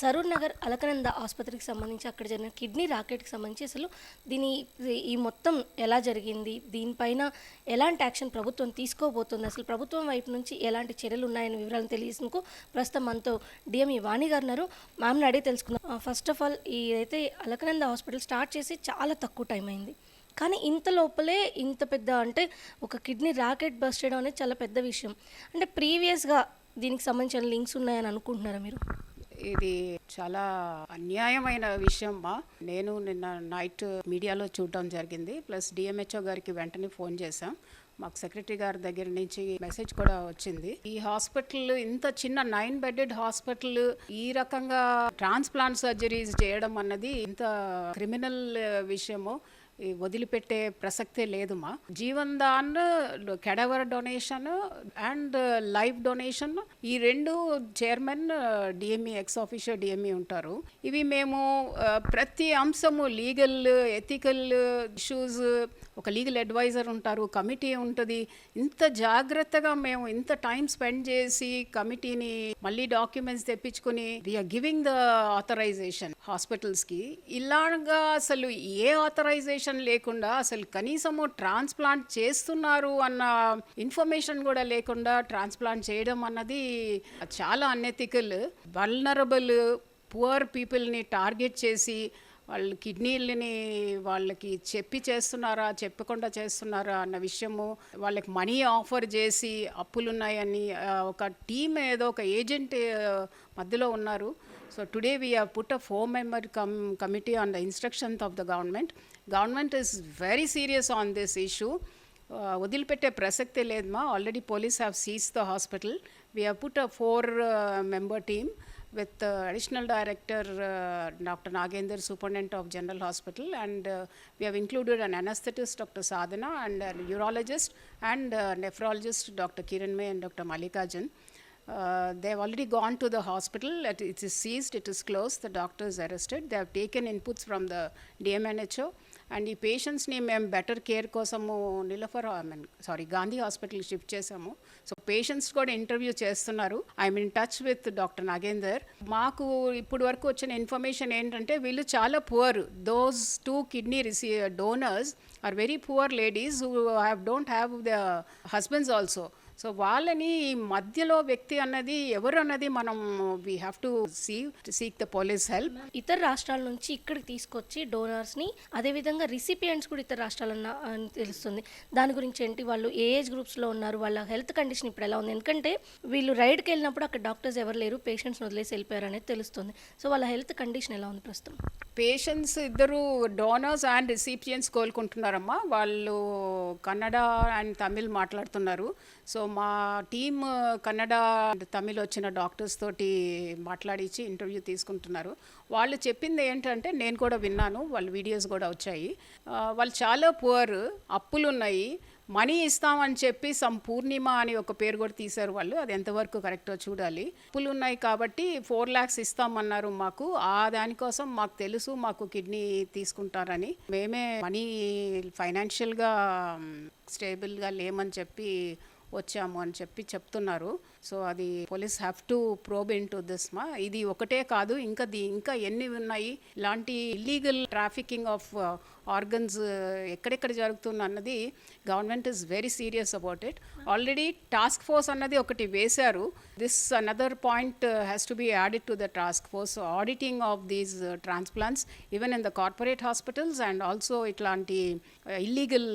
సరూర్ నగర్ అలకనంద ఆసుపత్రికి సంబంధించి అక్కడ జరిగిన కిడ్నీ రాకెట్కి సంబంధించి అసలు దీని ఈ మొత్తం ఎలా జరిగింది? దీనిపైన ఎలాంటి యాక్షన్ ప్రభుత్వం తీసుకోబోతుంది? అసలు ప్రభుత్వం వైపు నుంచి ఎలాంటి చర్యలు ఉన్నాయని వివరాలను తెలియజేందుకు ప్రస్తుతం మనతో డిఎంఈ వాణి గారు ఉన్నారు. మ్యామ్ని అడిగి తెలుసుకుందాం. ఫస్ట్ ఆఫ్ ఆల్ ఈ అయితే అలకనంద హాస్పిటల్ స్టార్ట్ చేసి చాలా తక్కువ టైం అయింది. కానీ ఇంత లోపలే ఇంత పెద్ద అంటే ఒక కిడ్నీ రాకెట్ బస్ చేయడం అనేది చాలా పెద్ద విషయం. అంటే ప్రీవియస్గా దీనికి సంబంధించిన లింక్స్ ఉన్నాయని అనుకుంటున్నారా మీరు? ఇది చాలా అన్యాయమైన విషయం మా నేను నిన్న నైట్ మీడియాలో చూడడం జరిగింది. ప్లస్ డిఎంహెచ్ఓ గారికి వెంటనే ఫోన్ చేశాం. మాకు సెక్రటరీ గారి దగ్గర నుంచి మెసేజ్ కూడా వచ్చింది. ఈ హాస్పిటల్ ఇంత చిన్న నైన్ బెడెడ్ హాస్పిటల్ ఈ రకంగా ట్రాన్స్ప్లాంట్ సర్జరీస్ చేయడం అన్నది ఇంత క్రిమినల్ విషయము. వదిలిపెట్టే ప్రసక్తే లేదు మా Jeevandan cadaver donation and life donation ఈ రెండు chairman DME ex official DME ఉంటారు. ఇవి మేము ప్రతి అంశము లీగల్ ఎథికల్ ఇష్యూస్ ఒక లీగల్ అడ్వైజర్ ఉంటారు కమిటీ ఉంటుంది. ఇంత జాగ్రత్తగా మేము ఇంత టైం స్పెండ్ చేసి కమిటీని మళ్ళీ డాక్యుమెంట్స్ తెప్పించుకొని వీఆర్ గివింగ్ ద ఆథరైజేషన్ హాస్పిటల్స్కి. ఇలాగా అసలు ఏ ఆథరైజేషన్ లేకుండా అసలు కనీసము ట్రాన్స్ప్లాంట్ చేస్తున్నారు అన్న ఇన్ఫర్మేషన్ కూడా లేకుండా ట్రాన్స్ప్లాంట్ చేయడం అన్నది చాలా అన్ఎథికల్. వల్నరబుల్ పువర్ పీపుల్ని టార్గెట్ చేసి వాళ్ళ కిడ్నీలని వాళ్ళకి చెప్పి చేస్తున్నారా చెప్పకుండా చేస్తున్నారా అన్న విషయము వాళ్ళకి మనీ ఆఫర్ చేసి అప్పులున్నాయని ఒక టీమ్ ఏదో ఒక ఏజెంట్ మధ్యలో ఉన్నారు. So today we have put a four member come committee on the instructions of the government government is very serious on this issue వదిలిపెట్టే ప్రసక్తే లేదు మా already police have seize the hospital we have put a four member team with uh, additional director uh, Dr. Nagender, superintendent of General Hospital, and uh, we have included an anesthetist, Dr. Sadhana, and a urologist and uh, nephrologist, Dr. Kiran May and Dr. Malikajan. Uh, they have already gone to the hospital. It, is seized. It is closed. The doctor is arrested. They have taken inputs from the DMNHO. And ఈ పేషెంట్స్ని మేము better care కోసము Niloufer I mean sorry Gandhi హాస్పిటల్కి shift చేసాము so patients కూడా interview చేస్తున్నారు I'm in touch with doctor Nagender మాకు ఇప్పుడు వరకు వచ్చిన ఇన్ఫర్మేషన్ ఏంటంటే వీళ్ళు చాలా poor those two kidney రిసీ donors are very poor ladies who have don't have the husbands also so వాళ్ళని ఈ మధ్యలో వ్యక్తి అన్నది ఎవరు అన్నది మనం we have to see seek the police help ఇతర రాష్ట్రాల నుంచి ఇక్కడికి తీసుకొచ్చి డోనర్స్ని అదేవిధంగా రిసిపియంట్స్ కూడా ఇతర రాష్ట్రాల ఉన్న- అని తెలుస్తుంది. దాని గురించి ఏంటి? వాళ్ళు ఏ ఏజ్ గ్రూప్స్లో ఉన్నారు? వాళ్ళ హెల్త్ కండిషన్ ఇప్పుడు ఎలా ఉంది? ఎందుకంటే వీళ్ళు రైడ్కి వెళ్ళినప్పుడు అక్కడ డాక్టర్స్ ఎవరు లేరు పేషెంట్స్ని వదిలేసి వెళ్ళిపోయారు అనేది తెలుస్తుంది. సో వాళ్ళ హెల్త్ కండిషన్ ఎలా ఉంది ప్రస్తుతం? పేషెంట్స్ ఇద్దరు డోనర్స్ అండ్ రిసిపియన్స్ కోలుకుంటున్నారమ్మా. వాళ్ళు కన్నడ అండ్ తమిళ్ మాట్లాడుతున్నారు. సో మా టీమ్ కన్నడ అండ్ తమిళ్ వచ్చిన డాక్టర్స్ తోటి మాట్లాడించి ఇంటర్వ్యూ తీసుకుంటున్నారు. వాళ్ళు చెప్పింది ఏంటంటే నేను కూడా విన్నాను వాళ్ళ వీడియోస్ కూడా వచ్చాయి. వాళ్ళు చాలా పువర్ అప్పులు ఉన్నాయి మనీ ఇస్తామని చెప్పి సమ్ పూర్ణిమ అని ఒక పేరు కూడా తీశారు వాళ్ళు. అది ఎంతవరకు కరెక్టో చూడాలి. అప్పులు ఉన్నాయి కాబట్టి ఫోర్ ల్యాక్స్ ఇస్తామన్నారు మాకు. ఆ దానికోసం మాకు తెలుసు మాకు కిడ్నీ తీసుకుంటారని. మేమే మనీ ఫైనాన్షియల్గా స్టేబుల్గా లేమని చెప్పి వచ్చాము అని చెప్పి చెప్తున్నారు. సో అది police have to probe into this మా. ఇది ఒకటే కాదు ఇంకా ది ఇంకా ఎన్ని ఉన్నాయి? ఇలాంటి ఇల్లీగల్ ట్రాఫికింగ్ ఆఫ్ ఆర్గన్స్ ఎక్కడెక్కడ జరుగుతుంది అన్నది government is very serious about it already task force అన్నది ఒకటి వేశారు. This another point has to be added to the task force auditing of these transplants even in the corporate hospitals and also ఇట్లాంటి illegal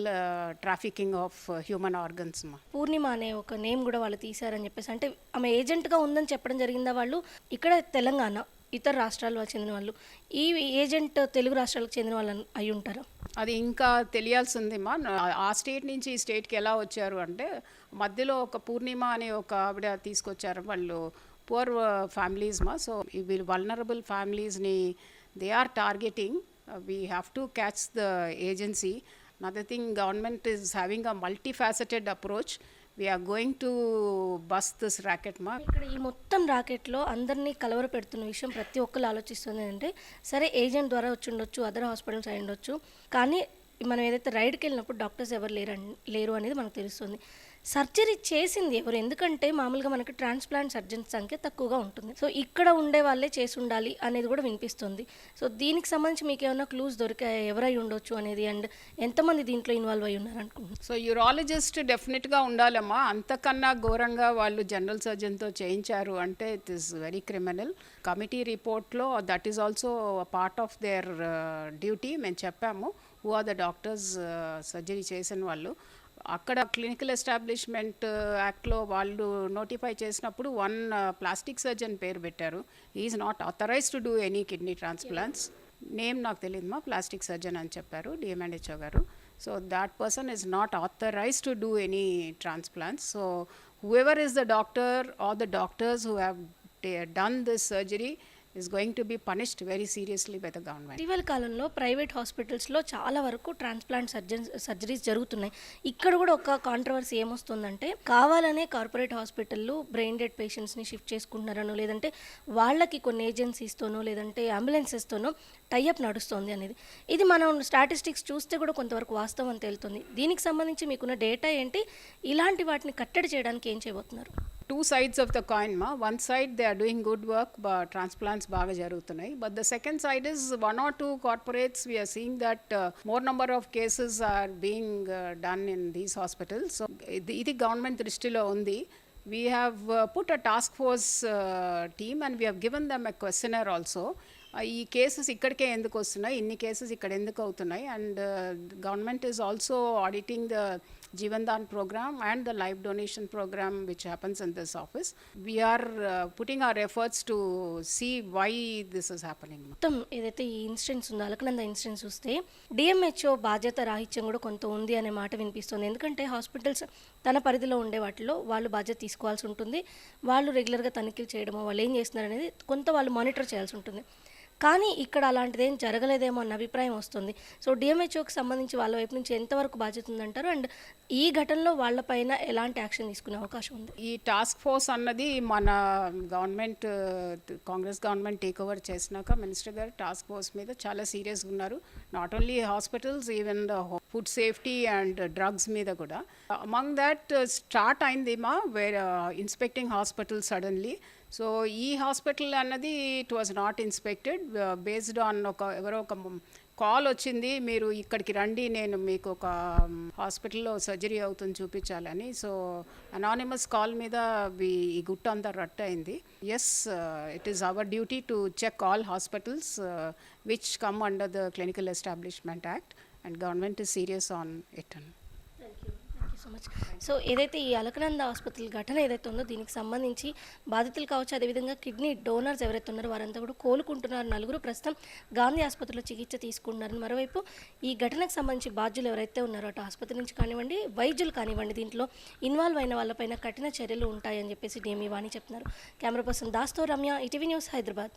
trafficking of human organs మా. పూర్ణిమ అనే ఒక name కూడా వాళ్ళు తీశారని చెప్పేసి అంటే ఆమె ఏజెంట్గా ఉందని చెప్పడం జరిగిందా వాళ్ళు? ఇక్కడ తెలంగాణ ఇతర రాష్ట్రాల చెందిన వాళ్ళు. ఈ ఏజెంట్ తెలుగు రాష్ట్రాలకు చెందిన వాళ్ళు అయి ఉంటారు? అది ఇంకా తెలియాల్సింది మా ఆ స్టేట్ నుంచి ఈ స్టేట్కి ఎలా వచ్చారు అంటే మధ్యలో ఒక పూర్ణిమ అనే ఒక ఆవిడ తీసుకొచ్చారు వాళ్ళు. పువర్ ఫ్యామిలీస్ మా. సో వీళ్ళు vulnerable ఫ్యామిలీస్ని they are targeting we have to catch the agency another thing government is having a multi faceted approach we're going to bust this racket మా ఇక్కడ ఈ మొత్తం రాకెట్లో అందరినీ కలవర పెడుతున్న విషయం ప్రతి ఒక్కరు ఆలోచిస్తుంది అంటే సరే ఏజెంట్ ద్వారా వచ్చి ఉండొచ్చు అదర్ హాస్పిటల్స్ అయి ఉండొచ్చు కానీ మనం ఏదైతే రైడ్కి వెళ్ళినప్పుడు డాక్టర్స్ ఎవరు లేరు లేరు అనేది మనకు తెలుస్తుంది. సర్జరీ చేసింది ఎవరు? ఎందుకంటే మామూలుగా మనకి ట్రాన్స్ప్లాంట్ సర్జన్స్ సంఖ్య తక్కువగా ఉంటుంది. సో ఇక్కడ ఉండే వాళ్ళే చేసి ఉండాలి అనేది కూడా వినిపిస్తుంది. సో దీనికి సంబంధించి మీకు ఏమైనా క్లూస్ దొరికాయి? ఎవరై ఉండొచ్చు అనేది? అండ్ ఎంతమంది దీంట్లో ఇన్వాల్వ్ అయి ఉన్నారు అనుకుంటున్నారు సో యూరాలజిస్ట్ డెఫినెట్గా ఉండాలమ్మా. అంతకన్నా ఘోరంగా వాళ్ళు జనరల్ సర్జన్తో చేయించారు అంటే it is very criminal committee రిపోర్ట్లో that is also part of their duty మేము చెప్పాము who are the doctors surgery చేసిన వాళ్ళు. అక్కడ క్లినికల్ ఎస్టాబ్లిష్మెంట్ uh, యాక్ట్లో వాళ్ళు నోటిఫై చేసినప్పుడు వన్ uh, ప్లాస్టిక్ సర్జన్ పేరు పెట్టారు. Is not authorise to do any kidney transplants name నాకు తెలియదు మా ప్లాస్టిక్ సర్జన్ అని చెప్పారు DMNHO garu. So that person is not authorise to do any transplants so whoever is the doctor or the doctors who have done this surgery is going to be punished very seriously by the government ఇటీవల కాలంలో private హాస్పిటల్స్లో చాలా వరకు transplant surgeon surgeries జరుగుతున్నాయి. ఇక్కడ కూడా ఒక controversy ఏమొస్తుందంటే కావాలనే కార్పొరేట్ హాస్పిటల్లో బ్రెయిన్ డెడ్ పేషెంట్స్ని షిఫ్ట్ చేసుకుంటున్నారనో లేదంటే వాళ్ళకి కొన్ని ఏజెన్సీస్తోనో లేదంటే అంబులెన్సెస్తోనో టైఅప్ నడుస్తుంది అనేది. ఇది మనం స్టాటిస్టిక్స్ చూస్తే కూడా కొంతవరకు వాస్తవం తేలుతుంది. దీనికి సంబంధించి మీకున్న డేటా ఏంటి? ఇలాంటి వాటిని కట్టడి చేయడానికి ఏం చేయబోతున్నారు? Two sides of the coin మా one side they are doing good work transplants బాగా జరుగుతున్నాయి but the second side is one or two corporates we're seeing that more number of cases are being done in these hospitals so ఇది government దృష్టిలో ఉంది we have put a task force team and we have given them a questionnaire also ఈ cases ఇక్కడికే ఎందుకు వస్తున్నాయి? ఇన్ని cases ఇక్కడ ఎందుకు అవుతున్నాయి? And government is also auditing the Jeevandan program and the life donation program which happens in this office we're putting our efforts to see why this is happening మొత్తం ఏదైతే ఈ ఇన్సిడెంట్స్ ఉందో అలకనంద ఇన్సిడెంట్స్ చూస్తే DMHO బాధ్యత రాహిత్యం కూడా కొంత ఉంది అనే మాట వినిపిస్తుంది. ఎందుకంటే హాస్పిటల్స్ తన పరిధిలో ఉండే వాటిలో వాళ్ళు బాధ్యత తీసుకోవాల్సి ఉంటుంది. వాళ్ళు రెగ్యులర్గా తనిఖీలు చేయడమో వాళ్ళు ఏం చేస్తున్నారు అనేది కొంత వాళ్ళు మానిటర్ చేయాల్సి ఉంటుంది. కానీ ఇక్కడ అలాంటిది ఏం జరగలేదేమో అన్న అభిప్రాయం వస్తుంది. సో డిఎంహెచ్ఓకి సంబంధించి వాళ్ళ వైపు నుంచి ఎంతవరకు బాధ్యత ఉందంటారు? అండ్ ఈ ఘటనలో వాళ్ళపైన ఎలాంటి యాక్షన్ తీసుకునే అవకాశం ఉంది? ఈ టాస్క్ ఫోర్స్ అన్నది మన government Congress government take over చేసినాక మినిస్టర్ గారు టాస్క్ ఫోర్స్ మీద చాలా సీరియస్గా ఉన్నారు. Not only hospitals even the food safety and drugs మీద కూడా. అమంగ్ దట్ స్టార్ట్ అయింది మా we're inspecting hospital suddenly so ఈ హాస్పిటల్ అన్నది it was not inspected based on ఒక ఎవరో ఒక కాల్ వచ్చింది మీరు ఇక్కడికి రండి నేను మీకు ఒక um, హాస్పిటల్లో సర్జరీ అవుతుంది చూపించాలని. సో అనానిమస్ కాల్ మీద వి ఈ గుట్ట అంతా రట్ అయింది. Yes it is our duty to check all hospitals which come under the clinical establishment act and government is serious on it and so much so ఏదైతే ఈ అలకనంద హాస్పిటల్ ఘటన ఏదైతే ఉందో దీనికి సంబంధించి బాధితులు కావచ్చు అదేవిధంగా కిడ్నీ డోనర్స్ ఎవరైతే ఉన్నారో వారంతా కూడా కోలుకుంటున్నారు. నలుగురు ప్రస్తుతం గాంధీ ఆసుపత్రిలో చికిత్స తీసుకుంటున్నారు. మరోవైపు ఈ ఘటనకు సంబంధించి బాధ్యులు ఎవరైతే ఉన్నారో అటు ఆసుపత్రి నుంచి కానివ్వండి వైద్యులు కానివ్వండి దీంట్లో ఇన్వాల్వ్ అయిన వాళ్ళపైన కఠిన చర్యలు ఉంటాయని చెప్పేసి డిఎంఈ వాణి చెప్తున్నారు. కెమెరా పర్సన్ దాస్తో రమ్య ఇటీవీ న్యూస్ హైదరాబాద్.